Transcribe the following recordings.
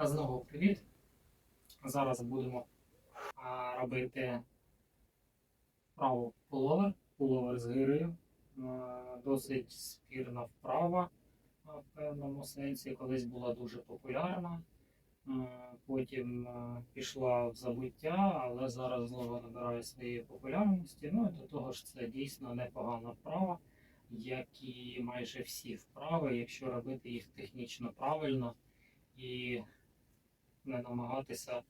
Знову привіт. Зараз будемо робити вправу пуловер, пуловер з гирою. Досить спірна вправа в певному сенсі, колись була дуже популярна. Потім пішла в забуття, але зараз знову набирає своєї популярності. Ну і до того ж це дійсно непогана вправа, як і майже всі вправи, якщо робити їх технічно правильно і не намагатися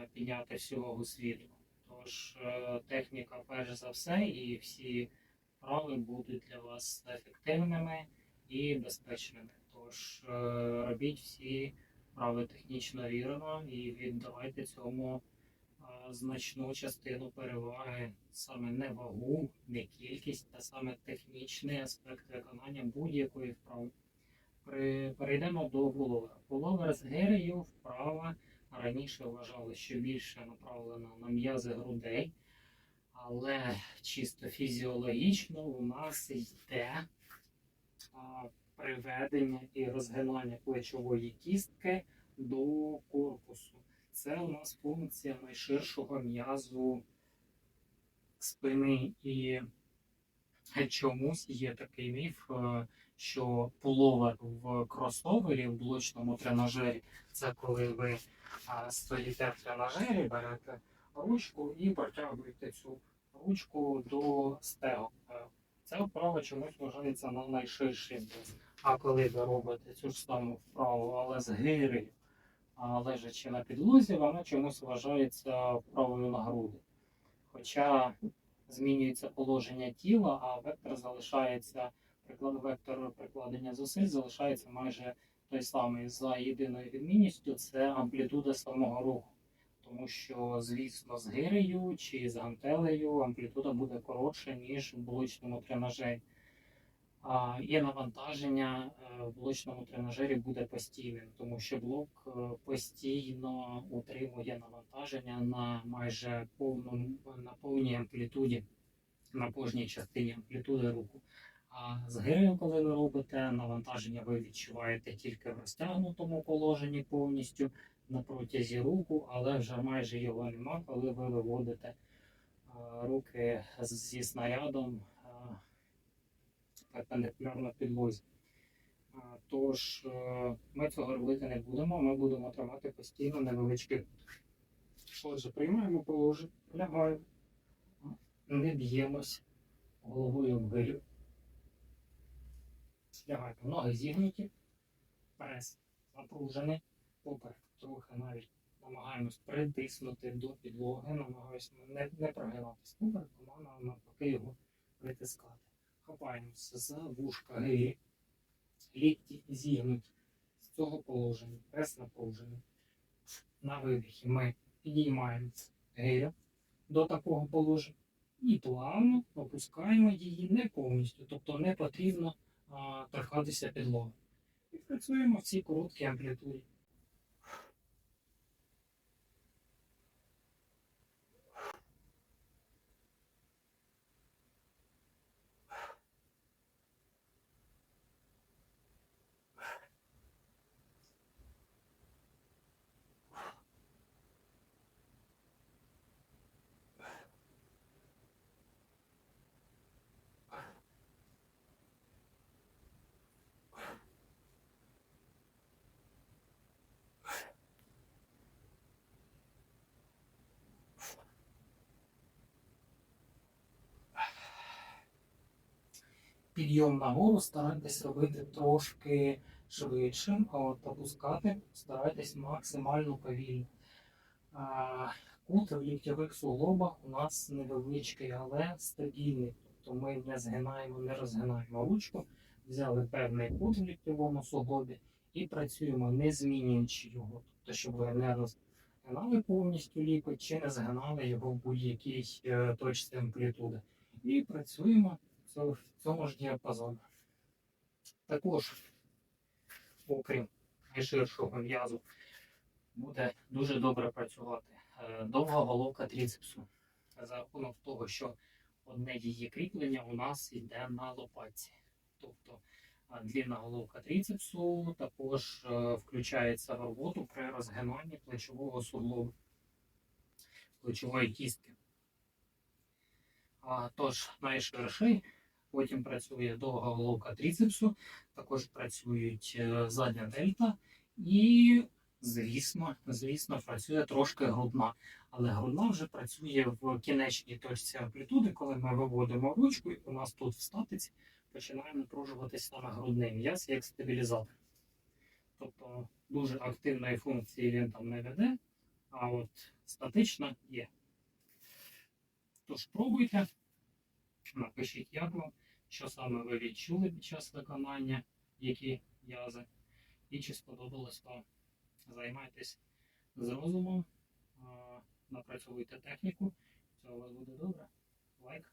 е, підняти всю вагу світу. Тож е, техніка перш за все, і всі вправи будуть для вас ефективними і безпечними. Тож е, робіть всі вправи технічно вірно і віддавайте цьому значну частину переваги саме не вагу, не кількість, а саме технічний аспект виконання будь-якої вправи. Перейдемо до пуловера. Пуловер з гирею вправа раніше вважали, що більше направлена на м'язи грудей, але чисто фізіологічно у нас йде приведення і розгинання плечової кістки до корпусу. Це у нас функція найширшого м'язу спини і чомусь є такий міф, е, що пуловер в кросовері в блочному тренажері це коли ви стоїте в тренажері, берете ручку і протягуєте цю ручку до стегу. Е, Ця вправа чомусь вважається на найширший. А коли ви робите цю ж саму вправу, але з гирею, а, лежачи на підлозі, вона чомусь вважається вправою на груди. Хоча змінюється положення тіла, а вектор залишається, приклад, вектор прикладення зусиль залишається майже той самий за єдиною відмінністю це амплітуда самого руху. Тому що, звісно, з гирею чи з гантелею амплітуда буде коротша, ніж в блочному тренажері. А, і навантаження е, в блочному тренажері буде постійним, тому що блок е, постійно утримує навантаження на майже повному, на повній амплітуді, на кожній частині амплітуди руху. А з гирею, коли ви робите, навантаження ви відчуваєте тільки в розтягнутому положенні повністю на протязі руху, але вже майже його нема, коли ви виводите руки зі снарядом перпендикулярно підлозі. Тож е, ми цього робити не будемо, ми будемо тримати постійно невеличкий кут. Отже, приймаємо положення, лягаємо, не б'ємось головою в гирю. Лягайте, ноги зігнуті, прес напружений, поперек трохи навіть намагаємось притиснути до підлоги, намагаємось не, не прогинатись. Попереком, а навпаки його притискати. Хапаємося за вушка гирі, лікті зігнуті. З цього положення, прес напружений. На видихі ми підіймаємо гирю до такого положення. І плавно опускаємо її не повністю, тобто не потрібно торкатися підлоги. І працюємо в цій короткій амплітуді. Підйом нагору старайтесь робити трошки швидшим, а от опускати старайтесь максимально повільно. Кут в ліктьових суглобах у нас невеличкий, але стабільний. Тобто ми не згинаємо, не розгинаємо ручку, взяли певний кут в ліктьовому суглобі і працюємо, не змінюючи його. Тобто, щоб ви не розгинали повністю лікоть чи не згинали його в будь-якій е, точці амплітуди. І працюємо в цьому- ж діапазоні. Також, окрім найширшого м'язу, буде дуже добре працювати е, довга головка тріцепсу за рахунок того, що одне її кріплення у нас йде на лопатці. Тобто е, длінна головка тріцепсу також е, включається в роботу при розгинанні плечового суглобу, плечової кістки. Тож найширший, потім працює довга головка тріцепсу, також працюють е, задня дельта і, звісно, звісно, працює трошки грудна. Але грудна вже працює в кінечній точці амплітуди, коли ми виводимо ручку, і у нас тут в статиці починає напружуватись саме грудний м'яз як стабілізатор. Тобто дуже активної функції він там не веде, а от статично є. Тож пробуйте, напишіть, як вам, що саме ви відчули під час виконання, які м'язи, і чи сподобалось вам. Займайтесь з розумом, напрацьовуйте техніку, все у вас буде добре. Лайк.